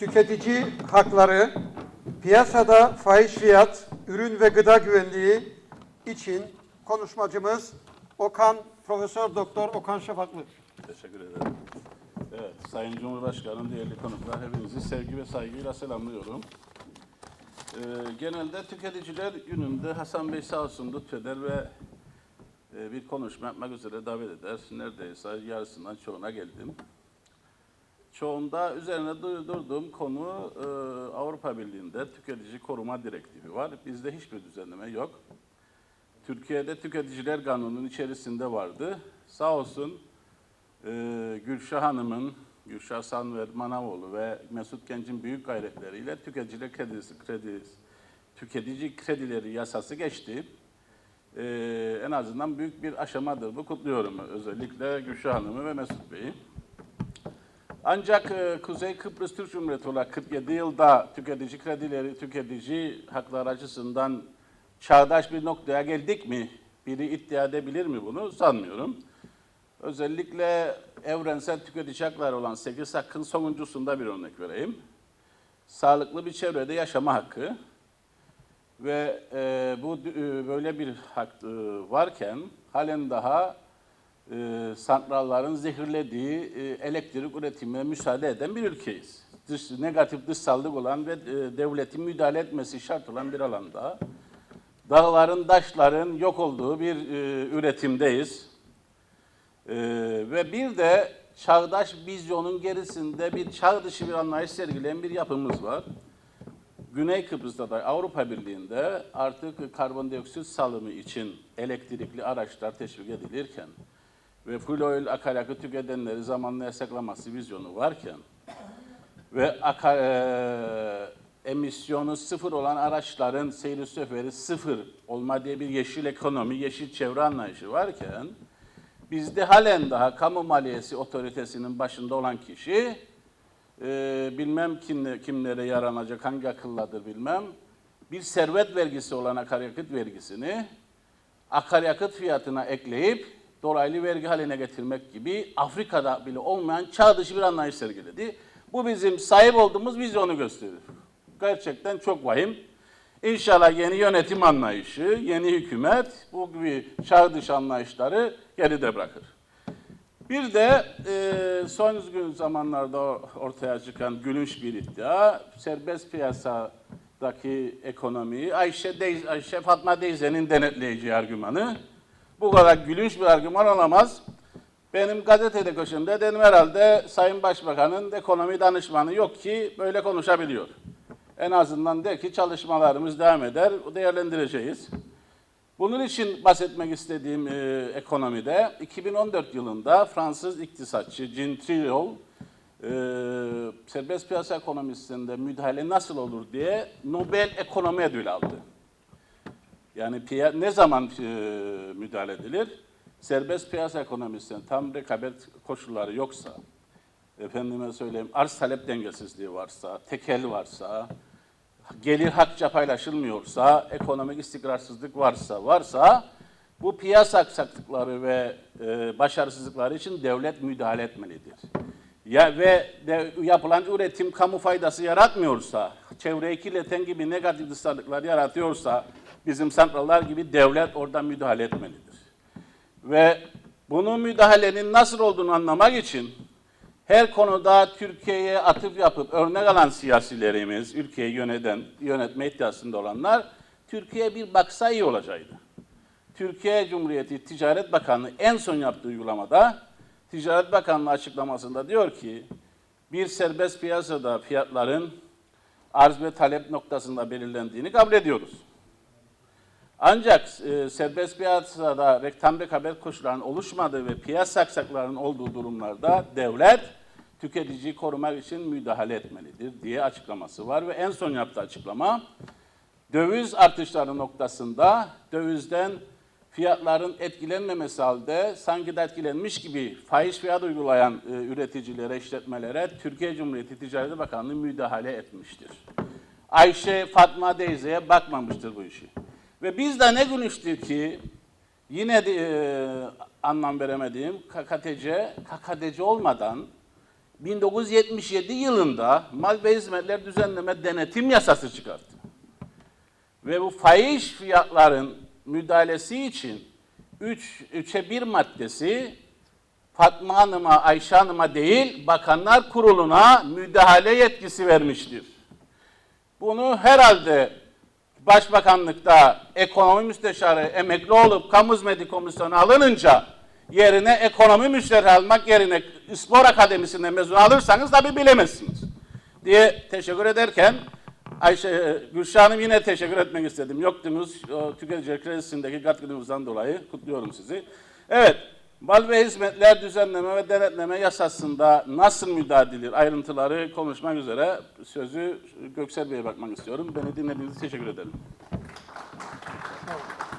tüketici hakları, piyasada fahiş fiyat, ürün ve gıda güvenliği için konuşmacımız Okan Profesör Doktor Okan Şafaklı. Teşekkür ederim. Evet, Sayın Cumhurbaşkanım, değerli konuklar, hepinizi sevgi ve saygıyla selamlıyorum. Ee, genelde tüketiciler gününde Hasan Bey sağ olsun lütfeder ve e, bir konuşma yapmak üzere davet eder. Neredeyse yarısından çoğuna geldim. Çoğunda üzerine du- durduğum konu e, Avrupa Birliği'nde tüketici koruma direktifi var. Bizde hiçbir düzenleme yok. Türkiye'de tüketiciler kanunun içerisinde vardı. Sağ olsun e, Gülşah Hanım'ın, Gülşah Sanver Manavoğlu ve Mesut Genç'in büyük gayretleriyle tüketiciler kredisi, kredi, tüketici kredileri yasası geçti. E, en azından büyük bir aşamadır bu. Kutluyorum özellikle Gülşah Hanım'ı ve Mesut Bey'i. Ancak e, Kuzey Kıbrıs Türk Cumhuriyeti olarak 47 yılda tüketici kredileri, tüketici hakları açısından çağdaş bir noktaya geldik mi? Biri iddia edebilir mi bunu? Sanmıyorum. Özellikle evrensel tüketici hakları olan 8 hakkın sonuncusunda bir örnek vereyim. Sağlıklı bir çevrede yaşama hakkı ve e, bu e, böyle bir hak e, varken halen daha e, santralların zehirlediği e, elektrik üretimine müsaade eden bir ülkeyiz. Dış, negatif dışsallık olan ve e, devletin müdahale etmesi şart olan bir alanda dağların, taşların yok olduğu bir e, üretimdeyiz. E, ve bir de çağdaş vizyonun gerisinde bir çağ dışı bir anlayış sergileyen bir yapımız var. Güney Kıbrıs'ta da Avrupa Birliği'nde artık karbondioksit salımı için elektrikli araçlar teşvik edilirken ve fuel oil akaryakıt tüketenleri zamanla yasaklaması vizyonu varken ve aka, e, emisyonu sıfır olan araçların seyri seferi sıfır olma diye bir yeşil ekonomi, yeşil çevre anlayışı varken bizde halen daha kamu maliyesi otoritesinin başında olan kişi e, bilmem kim, kimlere yaranacak, hangi akılladır bilmem bir servet vergisi olan akaryakıt vergisini akaryakıt fiyatına ekleyip dolaylı vergi haline getirmek gibi Afrika'da bile olmayan çağ dışı bir anlayış sergiledi. Bu bizim sahip olduğumuz vizyonu gösterir. Gerçekten çok vahim. İnşallah yeni yönetim anlayışı, yeni hükümet bu gibi çağ dışı anlayışları geride bırakır. Bir de e, son gün zamanlarda ortaya çıkan gülünç bir iddia, serbest piyasadaki ekonomiyi Ayşe, Dey Ayşe Fatma Deyze'nin denetleyeceği argümanı. Bu kadar gülünç bir argüman olamaz. Benim gazetede köşemde dedim herhalde Sayın Başbakan'ın ekonomi danışmanı yok ki böyle konuşabiliyor. En azından de ki çalışmalarımız devam eder, değerlendireceğiz. Bunun için bahsetmek istediğim e, ekonomide 2014 yılında Fransız iktisatçı Jean Triol e, serbest piyasa ekonomisinde müdahale nasıl olur diye Nobel Ekonomi Ödülü aldı. Yani ne zaman e, müdahale edilir? Serbest piyasa ekonomisinde tam rekabet koşulları yoksa, efendime söyleyeyim arz talep dengesizliği varsa, tekel varsa, gelir hakça paylaşılmıyorsa, ekonomik istikrarsızlık varsa, varsa bu piyasa aksaklıkları ve e, başarısızlıkları için devlet müdahale etmelidir. Ya ve de, yapılan üretim kamu faydası yaratmıyorsa, çevreyi kirleten gibi negatif dışarılıklar yaratıyorsa, bizim santrallar gibi devlet orada müdahale etmelidir. Ve bunun müdahalenin nasıl olduğunu anlamak için her konuda Türkiye'ye atıf yapıp örnek alan siyasilerimiz, ülkeyi yöneten, yönetme iddiasında olanlar Türkiye bir baksa iyi olacaktı. Türkiye Cumhuriyeti Ticaret Bakanlığı en son yaptığı uygulamada Ticaret Bakanlığı açıklamasında diyor ki bir serbest piyasada fiyatların arz ve talep noktasında belirlendiğini kabul ediyoruz. Ancak e, serbest piyasada reklam rekabet koşullarının oluşmadığı ve piyasa aksaklarının olduğu durumlarda devlet tüketiciyi korumak için müdahale etmelidir diye açıklaması var ve en son yaptığı açıklama döviz artışları noktasında dövizden fiyatların etkilenmemesi halde sanki de etkilenmiş gibi faiz fiyat uygulayan e, üreticilere, işletmelere Türkiye Cumhuriyeti Ticaret Bakanlığı müdahale etmiştir. Ayşe Fatma Deyze'ye bakmamıştır bu işi. Ve biz de ne gülüştür ki yine e, anlam veremediğim KKTC, KKTC olmadan 1977 yılında Mal ve Hizmetler Düzenleme Denetim Yasası çıkarttı. Ve bu fahiş fiyatların müdahalesi için 3 üçe 1 maddesi Fatma Hanım'a, Ayşe Hanım'a değil, Bakanlar Kurulu'na müdahale yetkisi vermiştir. Bunu herhalde Başbakanlıkta ekonomi müsteşarı emekli olup kamu hizmeti komisyonu alınınca yerine ekonomi müsteşarı almak yerine spor akademisinden mezun alırsanız tabi bilemezsiniz diye teşekkür ederken Ayşe Gülşah Hanım yine teşekkür etmek istedim. Yoktunuz o tüketiciler kredisindeki katkınızdan dolayı kutluyorum sizi. Evet, mal ve hizmetler düzenleme ve denetleme yasasında nasıl müdahale edilir ayrıntıları konuşmak üzere sözü Göksel Bey'e bakmak istiyorum. Beni dinlediğiniz için teşekkür ederim. Sağ.